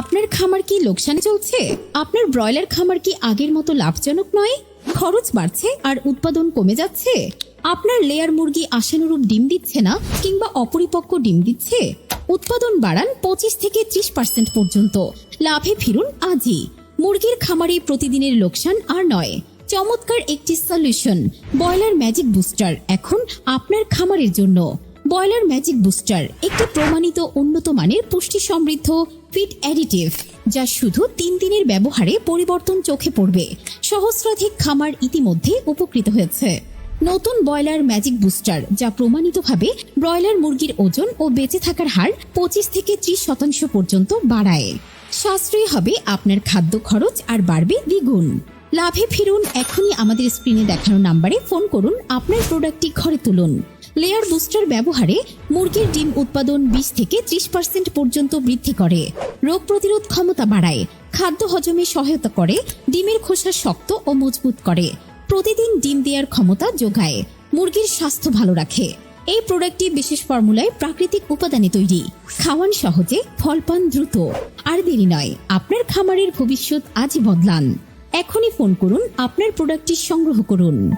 আপনার খামার কি লোকসানে চলছে? আপনার ব্রয়লার খামার কি আগের মতো লাভজনক নয়? খরচ বাড়ছে আর উৎপাদন কমে যাচ্ছে? আপনার লেয়ার মুরগি আশানুরূপ ডিম দিচ্ছে না কিংবা অপরিপক্ক ডিম দিচ্ছে? উৎপাদন বাড়ান পঁচিশ থেকে ত্রিশ পার্সেন্ট পর্যন্ত। লাভে ফিরুন আজই। মুরগির খামারে প্রতিদিনের লোকসান আর নয়। চমৎকার একটি সলিউশন ব্রয়লার ম্যাজিক বুস্টার এখন আপনার খামারের জন্য। ব্রয়লার ম্যাজিক বুস্টার, একটি প্রমাণিত উন্নত মানের পুষ্টি সমৃদ্ধ ফিট অ্যাডিটিভ, যা শুধু তিন দিনের ব্যবহারে পরিবর্তন চোখে পড়বে। সহস্রাধিক খামার ইতিমধ্যে উপকৃত হয়েছে। নতুন ব্রয়লার ম্যাজিক বুস্টার, যা প্রমাণিতভাবে ব্রয়লার মুরগির ওজন ও বেঁচে থাকার হার পঁচিশ থেকে ত্রিশ শতাংশ পর্যন্ত বাড়ায়। সাশ্রয়ী হবে আপনার খাদ্য খরচ আর বাড়বে দ্বিগুণ। লাভে ফিরুন, এখনই আমাদের স্ক্রিনে দেখানো নাম্বারে ফোন করুন, আপনার প্রোডাক্টটি ঘরে তুলুন। লেয়ার বুস্টার ব্যবহারে মুরগির ডিম উৎপাদন বিশ থেকে ত্রিশ পার্সেন্ট পর্যন্ত বৃদ্ধি করে। রোগ প্রতিরোধ ক্ষমতা বাড়ায়। খাদ্য হজমে সহায়তা করে, ডিমের খোসা শক্ত ও মজবুত করে। প্রতিদিন ডিম দেওয়ার ক্ষমতা যোগায়। মুরগির স্বাস্থ্য ভালো রাখে। এই প্রোডাক্টটি বিশেষ ফর্মুলায় প্রাকৃতিক উপাদানে তৈরি। খাওয়ান সহজে, ফল পান দ্রুত। আর দেরি নয়, আপনার খামারের ভবিষ্যৎ আজই বদলান। এখনই ফোন করুন, আপনার প্রোডাক্টটি সংগ্রহ করুন।